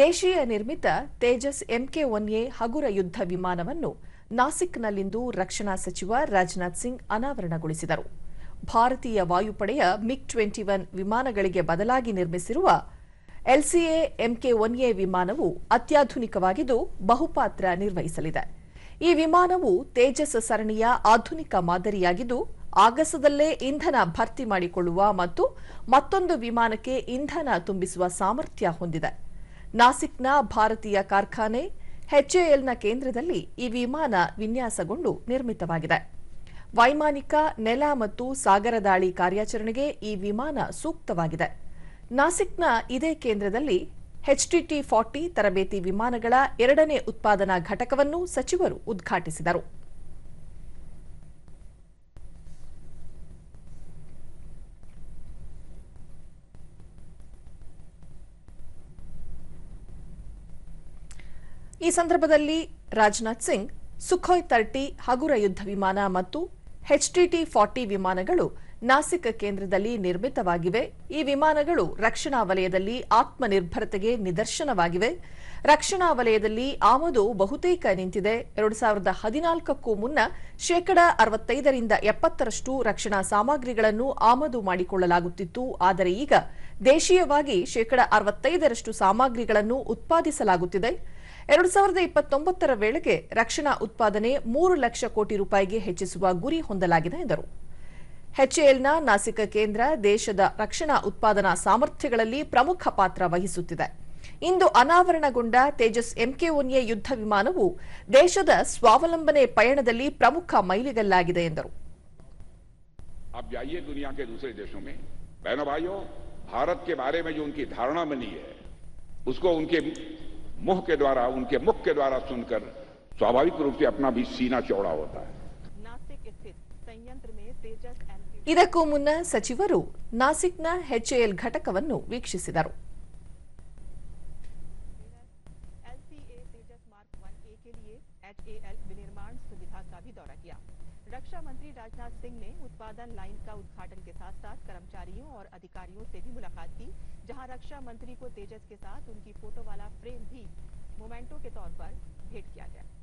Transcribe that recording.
ದೇಶೀಯ ನಿರ್ಮಿತ Tejas MK one A ಹಗುರ ಯುದ್ಧ ವಿಮಾನವನ್ನು ನಾಸಿಕ್ನಲ್ಲಿಂದು ರಕ್ಷಣಾ ಸಚಿವ ರಾಜನಾಥ್ ಸಿಂಗ್ ಅನಾವರಣಗೊಳಿಸಿದರು. ಭಾರತೀಯ ವಾಯುಪಡೆಯ ಮಿಗ್ ಟ್ವೆಂಟಿ ಒನ್ ವಿಮಾನಗಳಿಗೆ ಬದಲಾಗಿ ನಿರ್ಮಿಸಿರುವ ಎಲ್ಸಿಎ ಎಂಕೆ ಒನ್ ಎ ವಿಮಾನವು ಅತ್ಯಾಧುನಿಕವಾಗಿದ್ದು ಬಹುಪಾತ್ರ ನಿರ್ವಹಿಸಲಿದೆ. ಈ ವಿಮಾನವು ತೇಜಸ್ ಸರಣಿಯ ಆಧುನಿಕ ಮಾದರಿಯಾಗಿದ್ದು ಆಗಸದಲ್ಲೇ ಇಂಧನ ಭರ್ತಿ ಮಾಡಿಕೊಳ್ಳುವ ಮತ್ತು ಮತ್ತೊಂದು ವಿಮಾನಕ್ಕೆ ಇಂಧನ ತುಂಬಿಸುವ ಸಾಮರ್ಥ್ಯ ಹೊಂದಿದೆ. ನಾಸಿಕ್ನ ಭಾರತೀಯ ಕಾರ್ಖಾನೆ ಎಚ್ಎಎಲ್ನ ಕೇಂದ್ರದಲ್ಲಿ ಈ ವಿಮಾನ ವಿನ್ಯಾಸಗೊಂಡು ನಿರ್ಮಿತವಾಗಿದೆ. ವೈಮಾನಿಕ, ನೆಲ ಮತ್ತು ಸಾಗರ ದಾಳಿ ಕಾರ್ಯಾಚರಣೆಗೆ ಈ ವಿಮಾನ ಸೂಕ್ತವಾಗಿದೆ. ನಾಸಿಕ್ನ ಇದೇ ಕೇಂದ್ರದಲ್ಲಿ ಎಚ್ಟಿಟಿ ಫಾರ್ಟಿ ತರಬೇತಿ ವಿಮಾನಗಳ ಎರಡನೇ ಉತ್ಪಾದನಾ ಘಟಕವನ್ನು ಸಚಿವರು ಉದ್ಘಾಟಿಸಿದರು. ಈ ಸಂದರ್ಭದಲ್ಲಿ ರಾಜನಾಥ್ ಸಿಂಗ್, ಸುಖೋಯ್ ತರ್ಟಿ, ಹಗುರ ಯುದ್ಧ ವಿಮಾನ ಮತ್ತು ಎಚ್ಟಿಟಿ ಫಾರ್ಟಿ ವಿಮಾನಗಳು ನಾಸಿಕ್ ಕೇಂದ್ರದಲ್ಲಿ ನಿರ್ಮಿತವಾಗಿವೆ. ಈ ವಿಮಾನಗಳು ರಕ್ಷಣಾ ವಲಯದಲ್ಲಿ ಆತ್ಮನಿರ್ಭರತೆಗೆ ನಿದರ್ಶನವಾಗಿವೆ. ರಕ್ಷಣಾ ವಲಯದಲ್ಲಿ ಆಮದು ಬಹುತೇಕ ನಿಂತಿದೆ. ಎರಡು ಸಾವಿರದ ಹದಿನಾಲ್ಕಕ್ಕೂ ಮುನ್ನ ಶೇಕಡ ಅರವತ್ತೈದರಿಂದ ಎಪ್ಪತ್ತರಷ್ಟು ರಕ್ಷಣಾ ಸಾಮಗ್ರಿಗಳನ್ನು ಆಮದು ಮಾಡಿಕೊಳ್ಳಲಾಗುತ್ತಿತ್ತು. ಆದರೆ ಈಗ ದೇಶೀಯವಾಗಿ ಶೇಕಡ ಅರವತ್ತೈದರಷ್ಟು ಸಾಮಗ್ರಿಗಳನ್ನು ಉತ್ಪಾದಿಸಲಾಗುತ್ತಿದೆ. ಎರಡು ಸಾವಿರದ ಇಪ್ಪತ್ತೊಂಬತ್ತರ ವೇಳೆಗೆ ರಕ್ಷಣಾ ಉತ್ಪಾದನೆ ಮೂರು ಲಕ್ಷ ಕೋಟಿ ರೂಪಾಯಿಗೆ ಹೆಚ್ಚಿಸುವ ಗುರಿ ಹೊಂದಲಾಗಿದೆ ಎಂದರು. ಹೆಚ್ಎಎಲ್ನ ನಾಸಿಕ ಕೇಂದ್ರ ದೇಶದ ರಕ್ಷಣಾ ಉತ್ಪಾದನಾ ಸಾಮರ್ಥ್ಯಗಳಲ್ಲಿ ಪ್ರಮುಖ ಪಾತ್ರ ವಹಿಸುತ್ತಿದೆ. ಇಂದು ಅನಾವರಣಗೊಂಡ ತೇಜಸ್ ಎಂಕೆ ಒನ್ಎ ಯುದ್ಧ ವಿಮಾನವು ದೇಶದ ಸ್ವಾವಲಂಬನೆ ಪಯಣದಲ್ಲಿ ಪ್ರಮುಖ ಮೈಲಿಗಲ್ಲಾಗಿದೆ ಎಂದರು. ಭಾರತ ಧಾರಣಾ ಬನ್ನಿ बारे में जो उनकी धारणा बनी है उसको उनके मुंह के द्वारा उनके मुख के द्वारा सुनकर स्वाभाविक रूप से अपना भी सीना चौड़ा होता है नासिक स्थित संयंत्र में तेजस एमपी ಇದಕ್ಕೂ ಮುನ್ನ ಸಚಿವರು ನಾಸಿಕ್ನ ಎಚ್ಎಎಲ್ ಘಟಕವನ್ನು ವೀಕ್ಷಿಸಿದರು के ए एल विनिर्माण सुविधा का भी दौरा किया। रक्षा मंत्री राजनाथ सिंह ने उत्पादन लाइन का उद्घाटन के साथ साथ कर्मचारियों और अधिकारियों से भी मुलाकात की, जहाँ रक्षा मंत्री को तेजस के साथ उनकी फ़ोटो वाला फ्रेम भी मोमेंटो के तौर पर भेंट किया गया।